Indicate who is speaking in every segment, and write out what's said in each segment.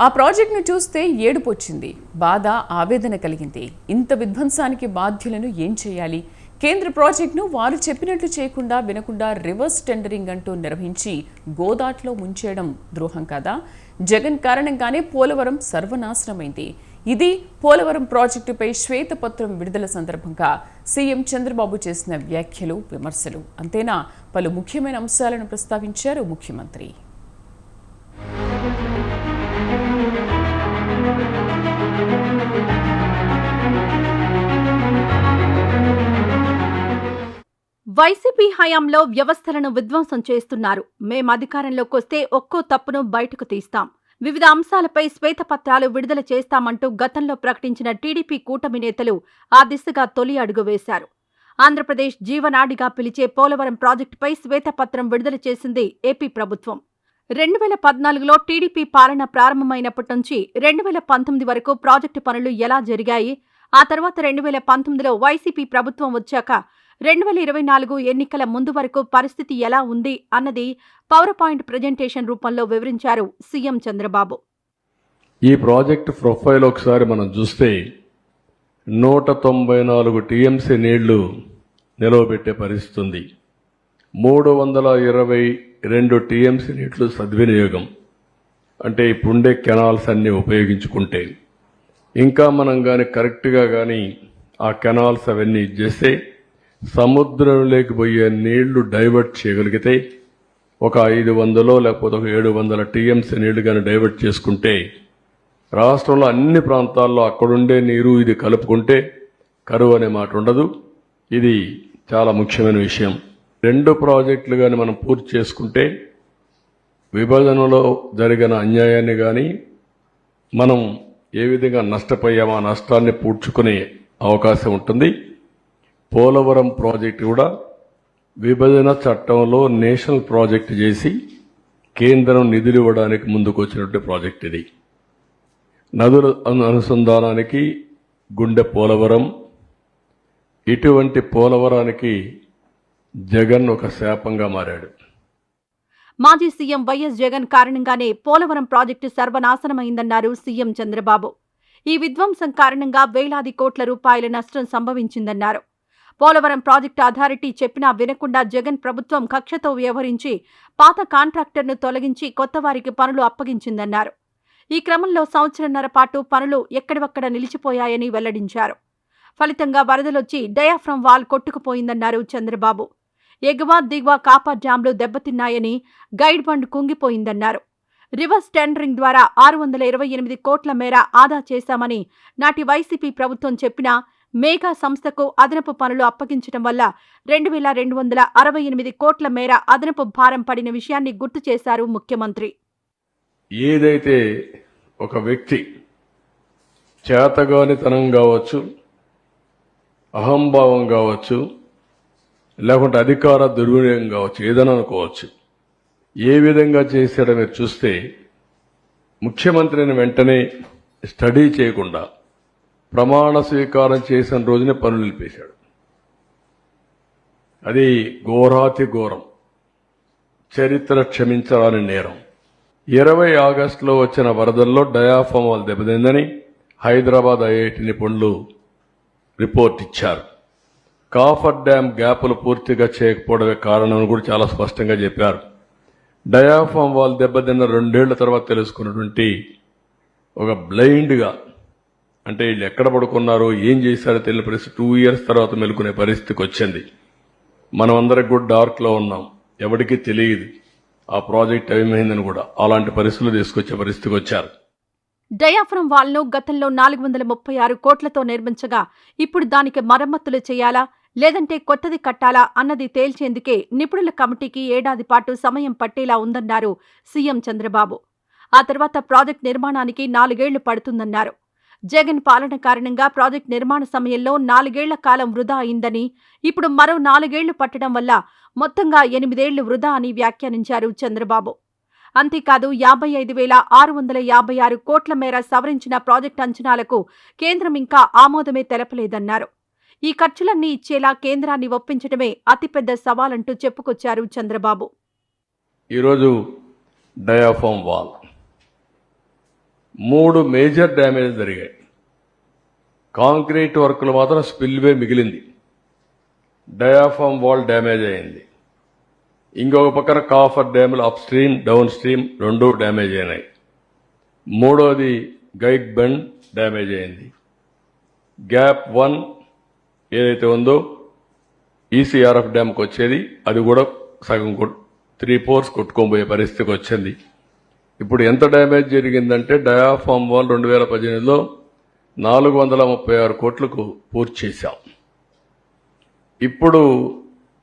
Speaker 1: ఆ ప్రాజెక్ట్ను చూస్తే ఏడుపు వచ్చింది బాధ ఆవేదన కలిగింది. ఇంత విధ్వంసానికి బాధ్యులను ఏం చేయాలి? కేంద్ర ప్రాజెక్టును వారు చెప్పినట్లు చేయకుండా వినకుండా రివర్స్ టెండరింగ్ అంటూ నిర్వహించి గోదాట్లో ముంచేయడం ద్రోహం కదా? జగన్ కారణంగానే పోలవరం సర్వనాశనమైంది. ఇది పోలవరం ప్రాజెక్టుపై శ్వేతపత్రం విడుదల సందర్భంగా సీఎం చంద్రబాబు చేసిన వ్యాఖ్యలు విమర్శలు. అంతేనా? పలు ముఖ్యమైన అంశాలను ప్రస్తావించారు ముఖ్యమంత్రి.
Speaker 2: వైసీపీ హయాంలో వ్యవస్థలను విధ్వంసం చేస్తున్నారు. మేం అధికారంలోకి వస్తే ఒక్కో తప్పును బయటకు తీస్తాం. వివిధ అంశాలపై శ్వేతపత్రాలు విడుదల చేస్తామంటూ గతంలో ప్రకటించిన టీడీపీ కూటమి నేతలు ఆ దిశగా తొలి అడుగు వేశారు. ఆంధ్రప్రదేశ్ జీవనాడిగా పిలిచే పోలవరం ప్రాజెక్టుపై శ్వేతపత్రం విడుదల చేసింది ఏపీ ప్రభుత్వం. రెండు వేల పద్నాలుగులో టీడీపీ పాలన ప్రారంభమైనప్పటి నుంచి రెండు వేల పంతొమ్మిది వరకు ప్రాజెక్టు పనులు ఎలా జరిగాయి? ఆ తర్వాత రెండు వేల పంతొమ్మిదిలో వైసీపీ ప్రభుత్వం వచ్చాక రెండు వేల ఇరవై నాలుగు ఎన్నికల ముందు వరకు పరిస్థితి ఎలా ఉంది అన్నది పవర్ పాయింట్ ప్రజెంటేషన్ రూపంలో వివరించారు సీఎం చంద్రబాబు.
Speaker 3: ఈ ప్రాజెక్ట్ ప్రొఫైల్ ఒకసారి మనం చూస్తే నూట తొంభై నాలుగు టీఎంసీ నీళ్ళు నిలవబెట్టే పరిస్థితి ఉంది మూడు వందల ఇరవై రెండు టీఎంసీ నీళ్ళు సద్వినియోగం. అంటే ఇప్పుడుండే కెనాల్స్ అన్ని ఉపయోగించుకుంటే. ఇంకా మనం కానీ కరెక్ట్గా కానీ ఆ కెనాల్స్ అవన్నీ చేస్తే సముద్రంలోకి పోయే నీళ్ళు డైవర్ట్ చేయగలిగితే ఒక ఐదు వందలో లేకపోతే ఒక ఏడు వందల టీఎంసీ నీళ్ళు కానీ డైవర్ట్ చేసుకుంటే రాష్ట్రంలో అన్ని ప్రాంతాల్లో అక్కడుండే నీరు ఇది కలుపుకుంటే కరువు అనే మాట ఉండదు. ఇది చాలా ముఖ్యమైన విషయం. రెండు ప్రాజెక్టులు కానీ మనం పూర్తి చేసుకుంటే విభజనలో జరిగిన అన్యాయాన్ని కానీ మనం ఏ విధంగా నష్టపోయామో ఆ నష్టాన్ని పూడ్చుకునే అవకాశం ఉంటుంది. పోలవరం ప్రాజెక్టు కూడా విభజన చట్టంలో నేషనల్ ప్రాజెక్ట్ చేసి కేంద్రం నిధులు ఇవ్వడానికి ముందుకు వచ్చినటువంటి ప్రాజెక్ట్ ఇది. నదుల అను- అనుసంధానానికి గుండె పోలవరం ఇటువంటి పోలవరానికి జగన్ ఒక శాపంగా మారాడు.
Speaker 2: మాజీ సీఎం వైఎస్ జగన్ కారణంగానే పోలవరం ప్రాజెక్టు సర్వనాశనమైందన్నారు సీఎం చంద్రబాబు. ఈ విధ్వంసం కారణంగా వేలాది కోట్ల రూపాయల నష్టం సంభవించిందన్నారు. పోలవరం ప్రాజెక్టు అథారిటీ చెప్పినా వినకుండా జగన్ ప్రభుత్వం కక్షతో వ్యవహరించి పాత కాంట్రాక్టర్ను తొలగించి కొత్త వారికి పనులు అప్పగించిందన్నారు. ఈ క్రమంలో సంవత్సరంన్నర పాటు పనులు ఎక్కడివక్కడ నిలిచిపోయాయని వెల్లడించారు. ఫలితంగా వరదలొచ్చి డయాఫ్రమ్ వాల్ కొట్టుకుపోయిందన్నారు చంద్రబాబు. ఎగువ దిగువ కాపర్ డ్యాంలు దెబ్బతిన్నాయని గైడ్ బండ్ కుంగిపోయిందన్నారు. రివర్స్ టెండరింగ్ ద్వారా ఆరు వందల ఇరవై ఎనిమిది కోట్ల మేర ఆదా చేశామని నాటి వైసీపీ ప్రభుత్వం చెప్పినా మేఘా సంస్థకు అదనపు పనులు అప్పగించడం వల్ల రెండు వేల రెండు వందల అరవై ఎనిమిది కోట్ల మేర అదనపు భారం పడిన విషయాన్ని గుర్తు చేశారు ముఖ్యమంత్రి.
Speaker 3: ఏదైతే ఒక వ్యక్తి చేతగానితనం కావచ్చు అహంభావం కావచ్చు లేకుంటే అధికార దుర్వినియోగం కావచ్చు ఏదైనా అనుకోవచ్చు ఏ విధంగా చేశాడో మీరు చూస్తే ముఖ్యమంత్రిని వెంటనే స్టడీ చేయకుండా ప్రమాణ స్వీకారం చేసిన రోజునే పనులు నిలిపేశాడు. అది ఘోరాతి ఘోరం. చరిత్ర క్షమించరాని నేరం. ఇరవై ఆగస్టులో వచ్చిన వరదల్లో డయాఫామ్ దెబ్బతిందని హైదరాబాద్ ఐఐటి నిపుణులు రిపోర్ట్ ఇచ్చారు. కాఫర్ డ్యామ్ గ్యాపులు పూర్తిగా చేయకపోవడమే కారణం కూడా చాలా స్పష్టంగా చెప్పారు. డయాఫామ్ వాల్ దెబ్బతిన్న రెండేళ్ళ తర్వాత తెలుసుకున్నటువంటి ఒక బ్లైండ్గా అంటే వీళ్ళు ఎక్కడ పడుకున్నారో ఏం చేశారో తెలియని పరిస్థితి. టూ ఇయర్స్ తర్వాత మెలుకునే పరిస్థితికి వచ్చింది. మనం అందరం కూడా డార్క్లో ఉన్నాం. ఎవరికీ తెలియదు. ఆ ప్రాజెక్ట్ ఏమైందని కూడా. అలాంటి పరిస్థితులు తీసుకొచ్చే పరిస్థితికి వచ్చారు.
Speaker 2: డయాఫ్రమ్ వాల్ను గతంలో నాలుగు వందల ముప్పై ఆరు కోట్లతో నిర్మించగా ఇప్పుడు దానికి మరమ్మతులు చేయాలా? లేదంటే కొత్తది కట్టాలా? అన్నది తేల్చేందుకే నిపుణుల కమిటీకి ఏడాది పాటు సమయం పట్టేలా ఉందన్నారు సీఎం చంద్రబాబు. ఆ తర్వాత ప్రాజెక్ట్ నిర్మాణానికి నాలుగేళ్ళు పడుతుందన్నారు. జగన్ పాలన కారణంగా ప్రాజెక్ట్ నిర్మాణ సమయంలో నాలుగేళ్ళ కాలం వృధా అయిందని ఇప్పుడు మరో నాలుగేళ్ళు పట్టడం వల్ల మొత్తంగా ఎనిమిదేళ్ళు వృధా అని వ్యాఖ్యానించారు చంద్రబాబు. అంతేకాదు యాభై ఐదు వేల ఆరు వందల యాభై ఆరు కోట్ల మేర సవరించిన ప్రాజెక్టు అంచనాలకు కేంద్రం ఇంకా ఆమోదమే తెలపలేదన్నారు. ఈ ఖర్చులన్నీ ఇచ్చేలా కేంద్రాన్ని ఒప్పించడమే అతిపెద్ద సవాలంటూ చెప్పుకొచ్చారు చంద్రబాబు.
Speaker 3: ఈరోజు డయాఫామ్ వాల్. మూడు మేజర్ డ్యామేజ్ జరిగాయి. కాంక్రీట్ వర్క్లు మాత్రం స్పిల్వే మిగిలింది. డయాఫామ్ వాల్ డ్యామేజ్ అయింది. ఇంకొక పక్కన కాఫర్ డ్యాములు అప్ స్ట్రీమ్ డౌన్ స్ట్రీమ్ రెండు డ్యామేజ్ అయినాయి. మూడోది గైడ్ బెండ్ డ్యామేజ్ అయింది. గ్యాప్ వన్ ఏదైతే ఉందో ఈసీఆర్ఎఫ్ డ్యామ్కి వచ్చేది అది కూడా సగం త్రీ ఫోర్స్ కొట్టుకోబోయే పరిస్థితికి వచ్చింది. ఇప్పుడు ఎంత డ్యామేజ్ జరిగిందంటే డయాఫామ్ వాల్ రెండు వేల పద్దెనిమిదిలో నాలుగు వందల ముప్పై ఆరు కోట్లకు పూర్తి చేశాం. ఇప్పుడు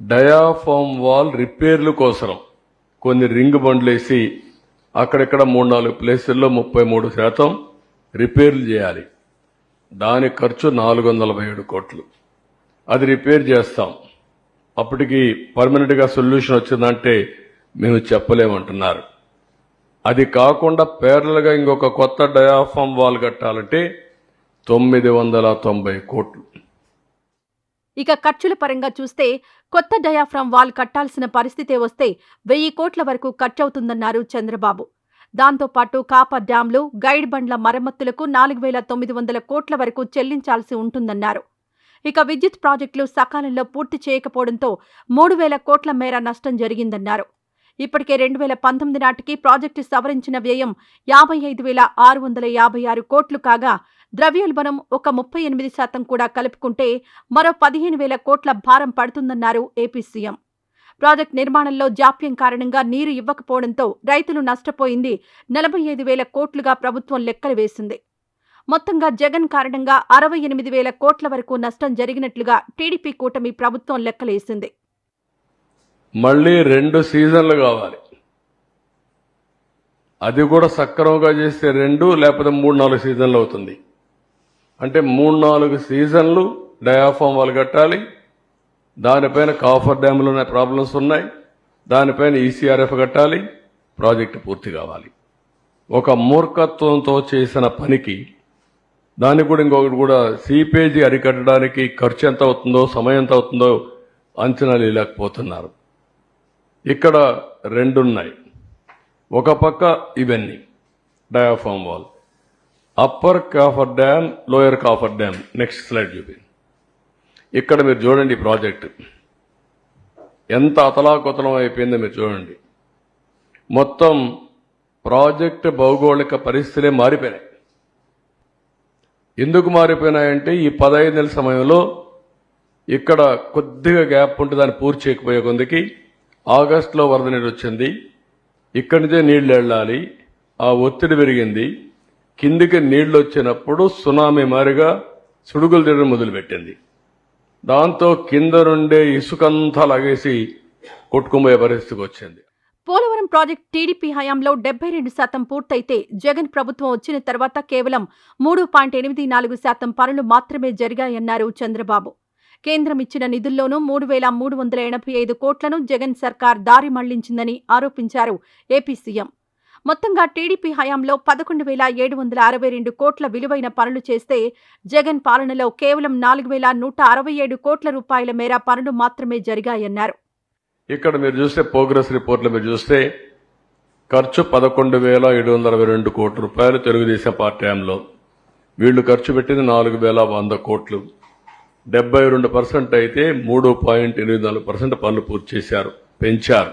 Speaker 3: డయాఫామ్ వాల్ రిపేర్ల కోసరం. కొన్ని రింగ్ బండ్లేసి అక్కడక్కడ మూడు నాలుగు ప్లేసుల్లో ముప్పై మూడు శాతం రిపేర్లు చేయాలి. దాని ఖర్చు నాలుగు వందల ఏడు కోట్లు. అది రిపేర్ చేస్తాం. అప్పటికి పర్మనెంట్గా సొల్యూషన్ వచ్చిందంటే మేము చెప్పలేమంటున్నారు. అది కాకుండా పేర్లగా ఇంకొక కొత్త డయాఫామ్ వాల్ కట్టాలంటే తొమ్మిది వందల తొంభై కోట్లు.
Speaker 2: ఇక ఖర్చుల పరంగా చూస్తే కొత్త డయాఫ్రామ్ వాల్ కట్టాల్సిన పరిస్థితే వస్తే వెయ్యి కోట్ల వరకు ఖర్చవుతుందన్నారు చంద్రబాబు. దాంతోపాటు కాపర్ డ్యాంలు గైడ్ బండ్ల మరమ్మతులకు నాలుగు వేల తొమ్మిది వందల కోట్ల వరకు చెల్లించాల్సి ఉంటుందన్నారు. ఇక విద్యుత్ ప్రాజెక్టులు సకాలంలో పూర్తి చేయకపోవడంతో మూడు వేల కోట్ల మేర నష్టం జరిగిందన్నారు. ఇప్పటికే రెండు వేల పంతొమ్మిది నాటికి ప్రాజెక్టు సవరించిన వ్యయం యాభై ఐదు వేల ఆరు వందల యాభై ఆరు కోట్లు కాగా ద్రవ్యోల్బణం ఒక ముప్పై ఎనిమిది శాతం కూడా కలుపుకుంటే మరో పదిహేను వేల కోట్ల భారం పడుతుందన్నారు ఏపీ సీఎం. ప్రాజెక్ట్ నిర్మాణంలో జాప్యం కారణంగా నీరు ఇవ్వకపోవడంతో రైతులు నష్టపోయింది నలభై ఐదు వేల కోట్లుగా ప్రభుత్వం లెక్కలు వేసింది. మొత్తంగా జగన్ కారణంగా అరవై ఎనిమిది వేల కోట్ల వరకు నష్టం జరిగినట్లుగా టీడీపీ కూటమి ప్రభుత్వం లెక్కలేసింది.
Speaker 3: మళ్ళీ రెండు సీజన్లు కావాలి. అది కూడా సక్రమంగా చేస్తే రెండు లేకపోతే మూడు నాలుగు సీజన్లు అవుతుంది. అంటే మూడు నాలుగు సీజన్లు డయాఫామ్ వాళ్ళు కట్టాలి. దానిపైన కాఫర్ డ్యాములు ఉన్న ప్రాబ్లమ్స్ ఉన్నాయి. దానిపైన ఈసీఆర్ఎఫ్ కట్టాలి. ప్రాజెక్టు పూర్తి కావాలి. ఒక మూర్ఖత్వంతో చేసిన పనికి దానికి కూడా ఇంకొకటి కూడా సీపేజీ అరికట్టడానికి ఖర్చు ఎంత అవుతుందో సమయం ఎంత అవుతుందో అంచనా లేకపోతున్నారు ఇక్కడ రెండున్నాయి. ఒక పక్క ఇవన్నీ. Diaphragm wall upper coffer dam lower coffer dam next slide చూపి ఇక్కడ మీరు చూడండి ప్రాజెక్ట్ ఎంత అతలాకుతలం అయిపోయిందో మీరు చూడండి. మొత్తం ప్రాజెక్ట్ భౌగోళిక పరిస్థితులే మారిపోయినాయి. ఎందుకు మారిపోయినాయంటే ఈ పదహైదు నెలల సమయంలో ఇక్కడ కొద్దిగా గ్యాప్ ఉంటే దాన్ని పూర్తి చేయకపోయే కొందికి ఆగస్టులో వరద నీరు వచ్చింది. ఇక్కడి నుంచే నీళ్ళు వెళ్ళాలి. ఆ ఒత్తిడి పెరిగింది. కిందికి నీళ్ళు వచ్చినప్పుడు సునామీ మారిగా సుడుగులు తిరగడం మొదలుపెట్టింది. దాంతో కింద నుండే ఇసుకంతా లాగేసి కొట్టుకుపోయే పరిస్థితికి వచ్చింది.
Speaker 2: పోలవరం ప్రాజెక్ట్ టీడీపీ హయాంలో డెబ్బై రెండు శాతం పూర్తయితే జగన్ ప్రభుత్వం వచ్చిన తర్వాత కేవలం మూడు పాయింట్ ఎనిమిది నాలుగు శాతం పనులు మాత్రమే జరిగాయన్నారు చంద్రబాబు. కేంద్రం ఇచ్చిన నిధుల్లోనూ మూడు వేల మూడు వందల ఎనభై ఐదు కోట్లను జగన్ సర్కార్ దారి మళ్ళించిందని ఆరోపించారు ఏపీ సీఎం. మొత్తంగా టీడీపీ హయాంలో పదకొండు వేల ఏడు వందల అరవై రెండు కోట్ల విలువైన పనులు చేస్తే జగన్ పాలనలో కేవలం నాలుగు వేల నూట అరవై ఏడు కోట్ల రూపాయల మేర పనులు మాత్రమే జరిగాయన్నారు.
Speaker 3: ఇక్కడ మీరు చూస్తే ప్రోగ్రెస్ రిపోర్ట్లు మీరు చూస్తే ఖర్చు పదకొండు వేల ఏడు వందల అరవై రెండు కోట్ల రూపాయలు తెలుగుదేశం పార్టీ హయాంలో. వీళ్ళు ఖర్చు పెట్టింది నాలుగు వేల వంద కోట్లు. డెబ్బై రెండు పర్సెంట్ అయితే మూడు పాయింట్ ఎనిమిది నాలుగు పర్సెంట్ పనులు పూర్తి చేశారు పెంచారు.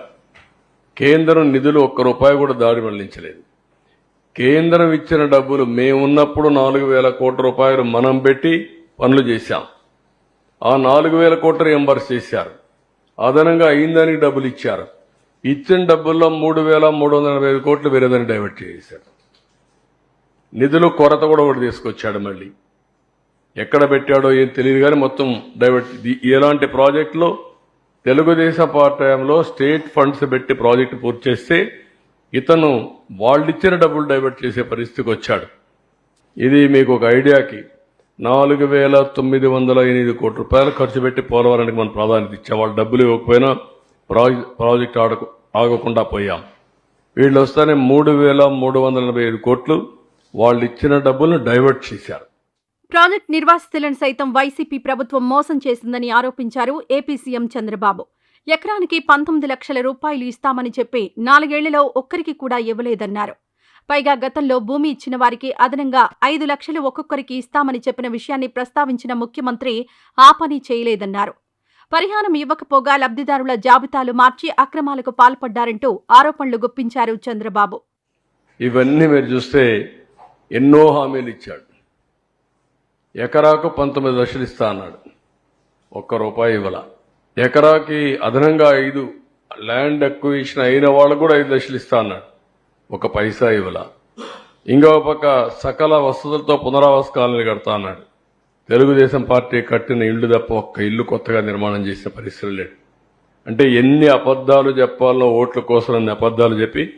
Speaker 3: కేంద్రం నిధులు ఒక్క రూపాయి కూడా దారి మళ్ళించలేదు. కేంద్రం ఇచ్చిన డబ్బులు మేమున్నప్పుడు నాలుగు వేల కోట్ల రూపాయలు మనం పెట్టి పనులు చేశాం. ఆ నాలుగు వేల కోట్లు రియంబర్స్ చేశారు. అదనంగా అయిందానికి డబ్బులు ఇచ్చారు. ఇచ్చిన డబ్బుల్లో మూడు వేల మూడు వందల ఎనభై ఐదు కోట్లు వేరేదని డైవర్ట్ చేశారు. నిధులు కొరత కూడా ఒకటి తీసుకొచ్చాడు మళ్ళీ. ఎక్కడ పెట్టాడో ఏం తెలియదు కానీ మొత్తం డైవర్ట్ ఎలాంటి ప్రాజెక్టులో తెలుగుదేశం పార్టీలో స్టేట్ ఫండ్స్ పెట్టి ప్రాజెక్టు పూర్తి చేస్తే ఇతను వాళ్ళిచ్చిన డబ్బులు డైవర్ట్ చేసే పరిస్థితికి వచ్చాడు. ఇది మీకు ఒక ఐడియాకి. నాలుగు వేల తొమ్మిది వందల ఎనిమిది కోట్ల రూపాయలు ఖర్చు పెట్టి పోలవరానికి మనం ప్రాధాన్యత ఇచ్చాం. వాళ్ళు డబ్బులు ఇవ్వకపోయినా ప్రాజెక్ట్ ప్రాజెక్ట్ ఆడకు ఆగకుండా పోయాం. వీళ్ళు వస్తానే మూడు వేల మూడు వందల ఎనభై ఐదు కోట్లు వాళ్ళు ఇచ్చిన డబ్బులను డైవర్ట్ చేశారు.
Speaker 2: ప్రాజెక్ట్ నిర్వాసితులను సైతం వైసీపీ ప్రభుత్వం మోసం చేసిందని ఆరోపించారు ఏపీ సీఎం చంద్రబాబు. ఎకరానికి పంతొమ్మిది లక్షల రూపాయలు ఇస్తామని చెప్పి నాలుగేళ్ళలో ఒక్కరికి కూడా ఇవ్వలేదన్నారు. పైగా గతంలో భూమి ఇచ్చిన వారికి అదనంగా ఐదు లక్షలు ఒక్కొక్కరికి ఇస్తామని చెప్పిన విషయాన్ని ప్రస్తావించిన ముఖ్యమంత్రి ఆ పని చేయలేదన్నారు. పరిహారం ఇవ్వకపోగా లబ్ధిదారుల జాబితాలు మార్చి అక్రమాలకు పాల్పడ్డారంటూ ఆరోపణలు గుప్పించారు చంద్రబాబు.
Speaker 3: ఇవన్నీ మీరు చూస్తే ఎన్నో హామీలు ఇచ్చాడు. ఎకరాకు పంతొమ్మిది లక్షలు ఇస్తా అన్నాడు. ఒక్క రూపాయి ఇవ్వాల. ఎకరాకి అదనంగా ఐదు ల్యాండ్ అక్విజిషన్ అయిన వాళ్ళకు కూడా ఐదు లక్షలు ఇస్తా అన్నాడు. ఒక పైసా ఇవ్వాల. ఇంకో పక్క సకల వసతులతో పునరావాస కాలనీ కడతా అన్నాడు. తెలుగుదేశం పార్టీ కట్టిన ఇల్లు తప్ప ఒక్క ఇల్లు కొత్తగా నిర్మాణం చేసిన పరిస్థితులు లేడు అంటే ఎన్ని అబద్ధాలు చెప్పాలో ఓట్ల కోసం అన్ని అబద్ధాలు చెప్పి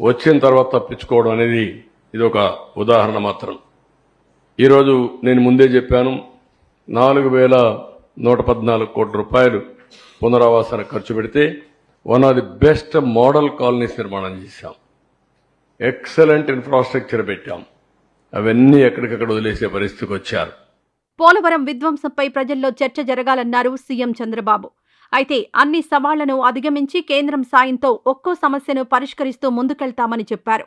Speaker 3: వచ్చిన తర్వాత తప్పించుకోవడం అనేది ఇది ఒక ఉదాహరణ మాత్రం. ఈరోజు నేను ముందే చెప్పాను నాలుగు వేల నూట పద్నాలుగు కోట్ల రూపాయలు పునరావాసానికి ఖర్చు పెడితే one of the best model colonies నిర్మాణం చేశాం. ఎక్సలెంట్ ఇన్ఫ్రాస్ట్రక్చర్ పెట్టాం. అవన్నీ ఎక్కడికక్కడ వదిలేసే పరిస్థితికి వచ్చారు.
Speaker 2: పోలవరం విధ్వంసంపై ప్రజల్లో చర్చ జరగాలన్నారు సీఎం చంద్రబాబు. అయితే అన్ని సవాళ్ళను అధిగమించి కేంద్రం సాయంతో ఒక్కో సమస్యను పరిష్కరిస్తూ ముందుకెళ్తామని చెప్పారు.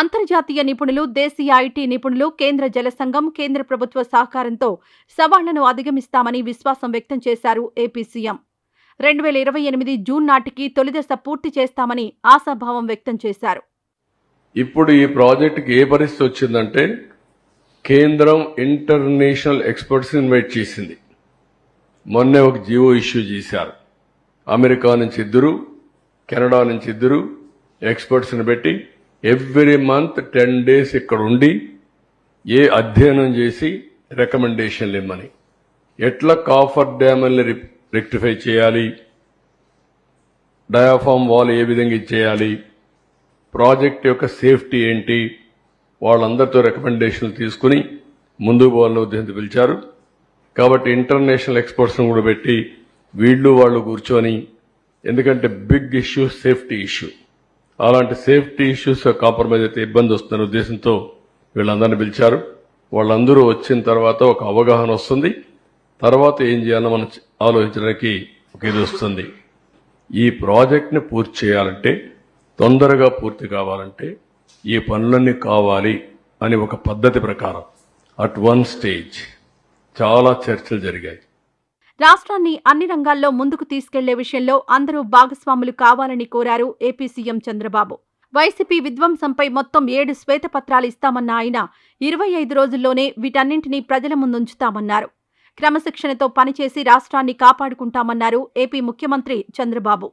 Speaker 2: అంతర్జాతీయ నిపుణులు దేశీయ ఐటీ నిపుణులు కేంద్ర జల సంఘం కేంద్ర ప్రభుత్వ సహకారంతో సవాళ్ళను అధిగమిస్తామని విశ్వాసం వ్యక్తం చేశారు ఏపీ సీఎం. రెండు వేల ఇరవై ఎనిమిది జూన్ నాటికి తొలిదశ పూర్తి చేస్తామని ఆశాభావం వ్యక్తం చేశారు.
Speaker 3: ఇప్పుడు ఈ ప్రాజెక్టుకి ఏ పరిస్థితి వచ్చిందంటే కేంద్రం ఇంటర్నేషనల్ ఎక్స్పర్ట్స్ ఇన్వైట్ చేసింది. మొన్నే ఒక జియో ఇష్యూ చేశారు. అమెరికా నుంచి ఇద్దరు కెనడా నుంచి ఇద్దరు ఎక్స్పర్ట్స్ని పెట్టి ఎవ్రీ మంత్ టెన్ డేస్ ఇక్కడ ఉండి ఏ అధ్యయనం చేసి రికమెండేషన్లు ఇమ్మని. ఎట్లా కాఫర్ డ్యామ్ని రెక్టిఫై చేయాలి? డయాఫామ్ వాల్ ఏ విధంగా ఇచ్చేయాలి ప్రాజెక్ట్ యొక్క సేఫ్టీ ఏంటి? వాళ్ళందరితో రికమెండేషన్లు తీసుకుని ముందుకు పోవాలని ఉద్దేశంతో పిలిచారు. కాబట్టి ఇంటర్నేషనల్ ఎక్స్పర్ట్స్ని కూడా పెట్టి వీళ్ళు వాళ్ళు కూర్చొని ఎందుకంటే బిగ్ ఇష్యూ సేఫ్టీ ఇష్యూ అలాంటి సేఫ్టీ ఇష్యూస్ కాంప్రమైజ్ అయితే ఇబ్బంది వస్తుందనే ఉద్దేశంతో వీళ్ళందరినీ పిలిచారు. వాళ్ళందరూ వచ్చిన తర్వాత ఒక అవగాహన వస్తుంది. తర్వాత ఏం చేయాలో మనం ఆలోచించడానికి ఒక ఇది వస్తుంది. ఈ ప్రాజెక్ట్ని పూర్తి చేయాలంటే తొందరగా పూర్తి కావాలంటే ఈ పనులన్నీ కావాలి అని ఒక పద్ధతి ప్రకారం అట్ వన్ స్టేజ్ చాలా చర్చలు జరిగాయి.
Speaker 2: రాష్ట్రాన్ని అన్ని రంగాల్లో ముందుకు తీసుకెళ్ళే విషయంలో అందరూ భాగస్వాములు కావాలని కోరారు ఏపీ సీఎం చంద్రబాబు. వైసీపీ విధ్వంసంపై మొత్తం ఏడు శ్వేతపత్రాలు ఇస్తామన్న ఆయన ఇరవై ఐదు రోజుల్లోనే వీటన్నింటినీ ప్రజల ముందుంచుతామన్నారు. క్రమశిక్షణతో పనిచేసి రాష్ట్రాన్ని కాపాడుకుంటామన్నారు ఏపీ ముఖ్యమంత్రి చంద్రబాబు.